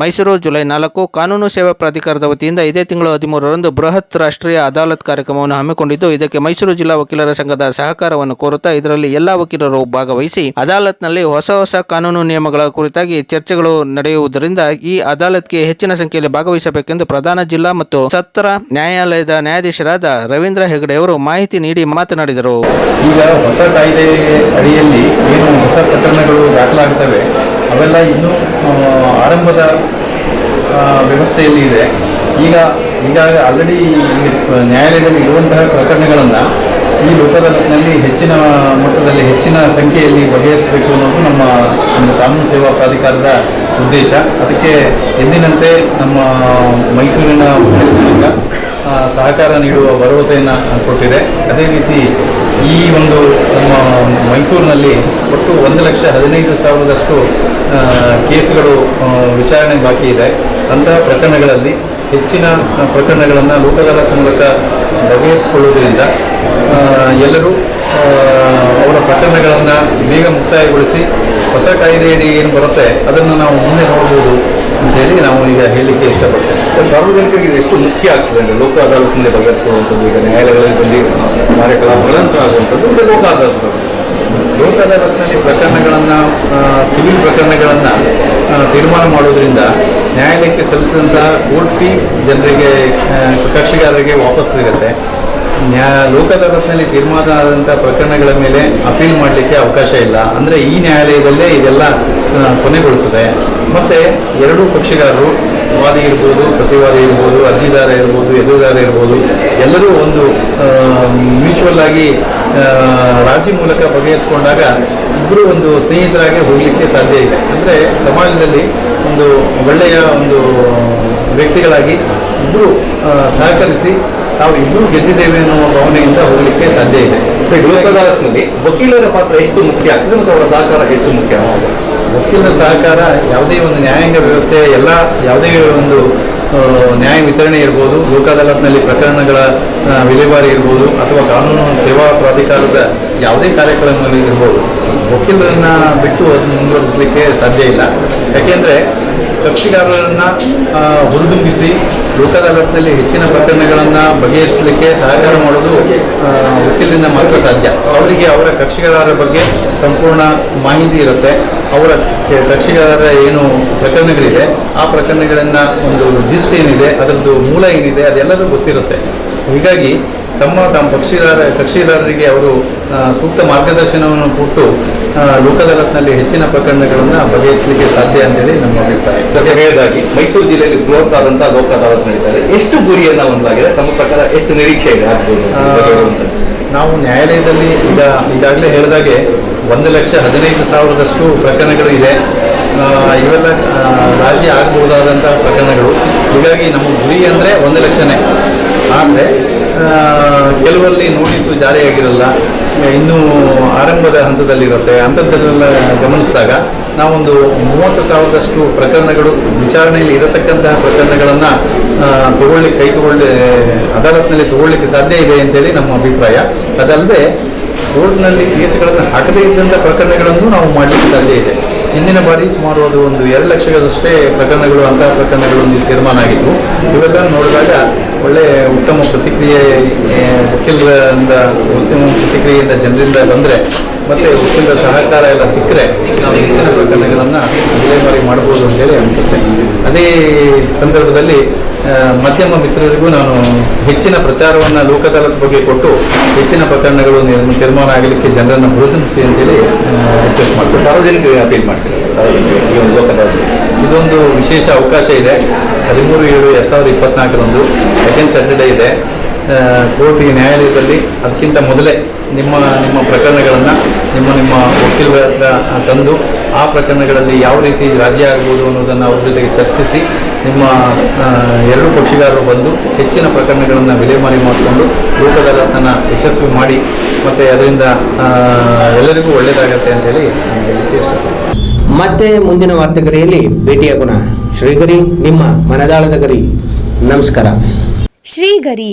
Mysuru July ನಾಲ್ಕು ಕಾನೂನು ಸೇವಾ ಪ್ರಾಧಿಕಾರದ ವತಿಯಿಂದ ಇದೇ ತಿಂಗಳು ಹದಿಮೂರರಂದು ಬೃಹತ್ ರಾಷ್ಟ್ರೀಯ ಅದಾಲತ್ ಕಾರ್ಯಕ್ರಮವನ್ನು ಹಮ್ಮಿಕೊಂಡಿದ್ದು, ಇದಕ್ಕೆ ಮೈಸೂರು ಜಿಲ್ಲಾ ವಕೀಲರ ಸಂಘದ ಸಹಕಾರವನ್ನು ಕೋರುತ್ತಾ ಇದರಲ್ಲಿ ಎಲ್ಲಾ ವಕೀಲರು ಭಾಗವಹಿಸಿ, ಅದಾಲತ್ನಲ್ಲಿ ಹೊಸ ಹೊಸ ಕಾನೂನು ನಿಯಮಗಳ ಕುರಿತಾಗಿ ಚರ್ಚೆಗಳು ನಡೆಯುವುದರಿಂದ ಈ ಅದಾಲತ್ಗೆ ಹೆಚ್ಚಿನ ಸಂಖ್ಯೆಯಲ್ಲಿ ಭಾಗವಹಿಸಬೇಕೆಂದು ಪ್ರಧಾನ ಜಿಲ್ಲಾ ಮತ್ತು ಸತ್ರ ನ್ಯಾಯಾಲಯದ ನ್ಯಾಯಾಧೀಶರಾದ ರವೀಂದ್ರ ಹೆಗಡೆ ಅವರು ಮಾಹಿತಿ ನೀಡಿ ಮಾತನಾಡಿದರು. ಈಗ ಹೊಸ ಕಾಯ್ದೆ ಅಡಿಯಲ್ಲಿ ಏನು ಹೊಸ ಪ್ರಕರಣಗಳು ದಾಖಲಾಗ್ತವೆ ಅವೆಲ್ಲ ಇನ್ನೂ ಆರಂಭದ ವ್ಯವಸ್ಥೆಯಲ್ಲಿ ಇದೆ. ಈಗ ಈಗಾಗಲೇ ಆಲ್ರೆಡಿ ನ್ಯಾಯಾಲಯದಲ್ಲಿ ಇರುವಂತಹ ಪ್ರಕರಣಗಳನ್ನು ಈ ಲೋಕದಲ್ಲಿ ಹೆಚ್ಚಿನ ಮಟ್ಟದಲ್ಲಿ ಹೆಚ್ಚಿನ ಸಂಖ್ಯೆಯಲ್ಲಿ ಬಗೆಹರಿಸಬೇಕು ಅನ್ನೋದು ನಮ್ಮ ಒಂದು ಕಾನೂನು ಸೇವಾ ಪ್ರಾಧಿಕಾರದ ಉದ್ದೇಶ. ಅದಕ್ಕೆ ಎಂದಿನಂತೆ ನಮ್ಮ ಮೈಸೂರಿನ ಸಹಕಾರ ನೀಡುವ ಭರವಸೆಯನ್ನು ಕೊಟ್ಟಿದೆ. ಅದೇ ರೀತಿ ಈ ಒಂದು ನಮ್ಮ ಮೈಸೂರಿನಲ್ಲಿ ಒಟ್ಟು ಒಂದು ಲಕ್ಷ ಹದಿನೈದು ಸಾವಿರದಷ್ಟು ಕೇಸುಗಳು ವಿಚಾರಣೆ ಬಾಕಿ ಇದೆ. ಅಂತಹ ಪ್ರಕರಣಗಳಲ್ಲಿ ಹೆಚ್ಚಿನ ಪ್ರಕರಣಗಳನ್ನು ಲೋಕದಾಲತ್ ಮೂಲಕ ಬಗೆಹರಿಸಿಕೊಳ್ಳುವುದರಿಂದ ಎಲ್ಲರೂ ಅವರ ಪ್ರಕರಣಗಳನ್ನು ಬೇಗ ಮುಕ್ತಾಯಗೊಳಿಸಿ, ಹೊಸ ಕಾಯ್ದೆಯಡಿ ಏನು ಬರುತ್ತೆ ಅದನ್ನು ನಾವು ಮುಂದೆ ನೋಡ್ಬೋದು. ಅಂತೇಳಿ ನಾವು ಈಗ ಹೇಳಲಿಕ್ಕೆ ಇಷ್ಟಪಡ್ತೇವೆ. ಸಾರ್ವಜನಿಕರಿಗೆ ಇದು ಎಷ್ಟು ಮುಖ್ಯ ಆಗ್ತದೆ ಅಂದರೆ ಲೋಕ ಅದಾಲತ್ನಲ್ಲಿ ಬಗೆಹರಿಸಿಕೊಳ್ಳುವಂಥದ್ದು, ಈಗ ನ್ಯಾಯಾಲಯಗಳಲ್ಲಿ ಬಂದು ಕಾರ್ಯಕಲಾಪಗಳಂತ ಆಗುವಂಥದ್ದು ಲೋಕ ಅದಾಲತ್ ಲೋಕ ಅದಾಲತ್ನಲ್ಲಿ ಪ್ರಕರಣಗಳನ್ನು ಸಿವಿಲ್ ಪ್ರಕರಣಗಳನ್ನು ತೀರ್ಮಾನ ಮಾಡೋದ್ರಿಂದ ನ್ಯಾಯಾಲಯಕ್ಕೆ ಸಲ್ಲಿಸಿದಂತಹ ಕೋರ್ಟ್ ಫೀ ಜನರಿಗೆ ಕಕ್ಷಿಗಾರರಿಗೆ ವಾಪಸ್ ಸಿಗುತ್ತೆ. ನ್ಯಾ ಲೋಕ ಅದಾಲತ್ನಲ್ಲಿ ತೀರ್ಮಾನ ಆದಂಥ ಪ್ರಕರಣಗಳ ಮೇಲೆ ಅಪೀಲ್ ಮಾಡಲಿಕ್ಕೆ ಅವಕಾಶ ಇಲ್ಲ. ಅಂದರೆ ಈ ನ್ಯಾಯಾಲಯದಲ್ಲೇ ಇದೆಲ್ಲ ಕೊನೆಗೊಳ್ಳುತ್ತದೆ ಮತ್ತು ಎರಡೂ ಪಕ್ಷಗಾರರು ವಾದಿ ಇರ್ಬೋದು, ಪ್ರತಿವಾದಿ ಇರ್ಬೋದು, ಅರ್ಜಿದಾರ ಇರ್ಬೋದು, ಎದುರುದಾರ ಇರ್ಬೋದು, ಎಲ್ಲರೂ ಒಂದು ಮ್ಯೂಚುವಲ್ ಆಗಿ ರಾಜಿ ಮೂಲಕ ಬಗೆಹರಿಸಿಕೊಂಡಾಗ ಇಬ್ಬರು ಒಂದು ಸ್ನೇಹಿತರಾಗಿ ಹೋಗಲಿಕ್ಕೆ ಸಾಧ್ಯ ಇದೆ. ಅಂದರೆ ಸಮಾಜದಲ್ಲಿ ಒಂದು ಒಳ್ಳೆಯ ಒಂದು ವ್ಯಕ್ತಿಗಳಾಗಿ ಇಬ್ಬರು ಸಹಕರಿಸಿ ತಾವು ಇನ್ನೂ ಗೆದ್ದಿದ್ದೇವೆ ಅನ್ನೋ ಭಾವನೆಯಿಂದ ಹೋಗಲಿಕ್ಕೆ ಸಾಧ್ಯ ಇದೆ. ಲೋಕ ಅದಾಲತ್ನಲ್ಲಿ ವಕೀಲರ ಪಾತ್ರ ಎಷ್ಟು ಮುಖ್ಯ? ಆಗ್ತದೆ ಮತ್ತು ಅವರ ಸಹಕಾರ ಎಷ್ಟು ಮುಖ್ಯ? ಆಗ್ತದೆ ವಕೀಲರ ಸಹಕಾರ ಯಾವುದೇ ಒಂದು ನ್ಯಾಯಾಂಗ ವ್ಯವಸ್ಥೆಯ ಎಲ್ಲ ಯಾವುದೇ ಒಂದು ನ್ಯಾಯ ವಿತರಣೆ ಇರ್ಬೋದು ಲೋಕ ಅದಾಲತ್ನಲ್ಲಿ ಪ್ರಕರಣಗಳ ವಿಲೇವಾರಿ ಇರ್ಬೋದು ಅಥವಾ ಕಾನೂನು ಸೇವಾ ಪ್ರಾಧಿಕಾರದ ಯಾವುದೇ ಕಾರ್ಯಕ್ರಮದಲ್ಲಿ ಇರ್ಬೋದು ವಕೀಲರನ್ನ ಬಿಟ್ಟು ಅದನ್ನು ಮುಂದುವರಿಸಲಿಕ್ಕೆ ಸಾಧ್ಯ ಇಲ್ಲ. ಯಾಕೆಂದರೆ ಕಕ್ಷಿಗಾರರನ್ನ ಹುರಿದುಂಬಿಸಿ ಲೋಕ ಅದಾಲತ್ನಲ್ಲಿ ಹೆಚ್ಚಿನ ಪ್ರಕರಣಗಳನ್ನು ಬಗೆಹರಿಸಲಿಕ್ಕೆ ಸಹಕಾರ ಮಾಡೋದು ವಕೀಲರಿಂದ ಮಾತ್ರ ಸಾಧ್ಯ. ಅವರಿಗೆ ಅವರ ಕಕ್ಷಿಗಾರರ ಬಗ್ಗೆ ಸಂಪೂರ್ಣ ಮಾಹಿತಿ ಇರುತ್ತೆ. ಅವರ ಕಕ್ಷಿಗಾರರ ಏನು ಪ್ರಕರಣಗಳಿದೆ, ಆ ಪ್ರಕರಣಗಳನ್ನ ಒಂದು ಜಿಸ್ಟ್ ಏನಿದೆ, ಅದರದ್ದು ಮೂಲ ಏನಿದೆ, ಅದೆಲ್ಲದೂ ಗೊತ್ತಿರುತ್ತೆ. ಹೀಗಾಗಿ ತಮ್ಮ ತಮ್ಮ ಪಕ್ಷಿದಾರ ಕಕ್ಷಿದಾರರಿಗೆ ಅವರು ಸೂಕ್ತ ಮಾರ್ಗದರ್ಶನವನ್ನು ಕೊಟ್ಟು ಆ, ಲೋಕ ಅದಾಲತ್ನಲ್ಲಿ ಹೆಚ್ಚಿನ ಪ್ರಕರಣಗಳನ್ನ ಬಗೆಹರಿಸಲಿಕ್ಕೆ ಸಾಧ್ಯ ಅಂತೇಳಿ ನಮ್ಮ ಅಭಿಪ್ರಾಯ. ಸದ್ಯ ಮೈಸೂರು ಜಿಲ್ಲೆಯಲ್ಲಿ ಬೃಹತ್ ಆದಂತಹ ಲೋಕ ಅದಾಲತ್ ನಡೀತಾ ಎಷ್ಟು ಗುರಿಯನ್ನ ಒಂದಾಗಿದೆ ತಮ್ಮ ಪ್ರಕಾರ ಎಷ್ಟು ನಿರೀಕ್ಷೆ ಇದೆ ಆಗ್ಬೋದು? ನಾವು ನ್ಯಾಯಾಲಯದಲ್ಲಿ ಈಗ ಈಗಾಗಲೇ ಹೇಳಿದಾಗೆ ಒಂದು ಲಕ್ಷ ಹದಿನೈದು ಸಾವಿರದಷ್ಟು ಪ್ರಕರಣಗಳು ಇದೆ. ಇವೆಲ್ಲ ರಾಜಿ ಆಗಬಹುದಾದಂತಹ ಪ್ರಕರಣಗಳು. ಹೀಗಾಗಿ ನಮ್ಮ ಗುರಿ ಅಂದರೆ ಒಂದು ಲಕ್ಷನೇ. ಆದರೆ ಕೆಲವರಲ್ಲಿ ನೋಟಿಸು ಜಾರಿಯಾಗಿರಲ್ಲ, ಇನ್ನೂ ಆರಂಭದ ಹಂತದಲ್ಲಿರುತ್ತೆ. ಅಂಥದ್ದನ್ನೆಲ್ಲ ಗಮನಿಸಿದಾಗ ನಾವೊಂದು ಮೂವತ್ತು ಸಾವಿರದಷ್ಟು ಪ್ರಕರಣಗಳು, ವಿಚಾರಣೆಯಲ್ಲಿ ಇರತಕ್ಕಂತಹ ಪ್ರಕರಣಗಳನ್ನು ತಗೊಳ್ಳಿಕ್ಕೆ ಕೈ ತಗೊಳ್ಳಿ, ಅದಾಲತ್ನಲ್ಲಿ ತಗೊಳ್ಳಿಕ್ಕೆ ಸಾಧ್ಯ ಇದೆ ಅಂತೇಳಿ ನಮ್ಮ ಅಭಿಪ್ರಾಯ. ಅದಲ್ಲದೆ, ಕೋರ್ಟ್ನಲ್ಲಿ ಕೇಸುಗಳನ್ನು ಹಾಕದೇ ಇದ್ದಂಥ ಪ್ರಕರಣಗಳನ್ನು ನಾವು ಮಾಡಲಿಕ್ಕೆ ಸಾಧ್ಯ ಇದೆ. ಹಿಂದಿನ ಬಾರಿ ಸುಮಾರು ಅದು ಒಂದು ಎರಡು ಲಕ್ಷಗಳಷ್ಟೇ ಪ್ರಕರಣಗಳು, ಅಂತಹ ಪ್ರಕರಣಗಳು ತೀರ್ಮಾನ ಆಗಿತ್ತು. ಇವೆಲ್ಲ ಉತ್ತಮ ಪ್ರತಿಕ್ರಿಯೆ ವಕೀಲರಿಂದ ಉತ್ತಮ ಪ್ರತಿಕ್ರಿಯೆಯಿಂದ ಜನರಿಂದ ಬಂದರೆ ಮತ್ತೆ ವಕೀಲರ ಸಹಕಾರ ಎಲ್ಲ ಸಿಕ್ಕರೆ ನಾವು ಹೆಚ್ಚಿನ ಪ್ರಕರಣಗಳನ್ನು ವಿಲೇವಾರಿ ಮಾಡ್ಬೋದು ಅಂತೇಳಿ ಅನಿಸುತ್ತೆ. ಅದೇ ಸಂದರ್ಭದಲ್ಲಿ ಮಧ್ಯಮ ಮಿತ್ರರಿಗೂ ನಾನು ಹೆಚ್ಚಿನ ಪ್ರಚಾರವನ್ನು ಲೋಕದಾಲದ ಬಗ್ಗೆ ಕೊಟ್ಟು ಹೆಚ್ಚಿನ ಪ್ರಕರಣಗಳು ನಿರ್ಮಾಣ ಆಗಲಿಕ್ಕೆ ಜನರನ್ನು ಹುರಿದುಂಬಿಸಿ ಅಂತೇಳಿ ರಿಕ್ವೆಸ್ಟ್ ಮಾಡ್ತೀನಿ. ಸಾರ್ವಜನಿಕರಿಗೆ ಅಪೀಲ್ ಒಂದು ಇದೊಂದು ವಿಶೇಷ ಅವಕಾಶ ಇದೆ. ಹದಿಮೂರು ಏಳು ಎರಡು ಸಾವಿರದ ಇಪ್ಪತ್ನಾಲ್ಕರಂದು ಸೆಕೆಂಡ್ ಸ್ಯಾಟರ್ಡೇ ಇದೆ. ಕೋರ್ಟಿಗೆ ನ್ಯಾಯಾಲಯದಲ್ಲಿ ಅದಕ್ಕಿಂತ ಮೊದಲೇ ನಿಮ್ಮ ನಿಮ್ಮ ಪ್ರಕರಣಗಳನ್ನು ನಿಮ್ಮ ನಿಮ್ಮ ವಕೀಲರ ಹತ್ರ ತಂದು ಆ ಪ್ರಕರಣಗಳಲ್ಲಿ ಯಾವ ರೀತಿ ರಾಜಿ ಆಗ್ಬೋದು ಅನ್ನೋದನ್ನು ಅವ್ರ ಜೊತೆಗೆ ಚರ್ಚಿಸಿ ನಿಮ್ಮ ಎರಡು ಪಕ್ಷಗಾರರು ಬಂದು ಹೆಚ್ಚಿನ ಪ್ರಕರಣಗಳನ್ನು ವಿಲೇವಾರಿ ಮಾಡಿಕೊಂಡು ಲೋಕ ಯಶಸ್ವಿ ಮಾಡಿ ಮತ್ತು ಅದರಿಂದ ಎಲ್ಲರಿಗೂ ಒಳ್ಳೆಯದಾಗತ್ತೆ ಅಂತೇಳಿ ಹೇಳಿ ಹೇಳಲಿಕ್ಕೆ ಇಷ್ಟಪಡ್ತೀನಿ. ಮತ್ತೆ ಮುಂದಿನ ವಾರ್ತೆಗರಿಯಲ್ಲಿ ಭೇಟಿಯಾಗೋಣ ಶ್ರೀಗರಿ ನಿಮ್ಮ ಮನದಾಳದ ಗರಿ. ನಮಸ್ಕಾರ. ಶ್ರೀಗರಿ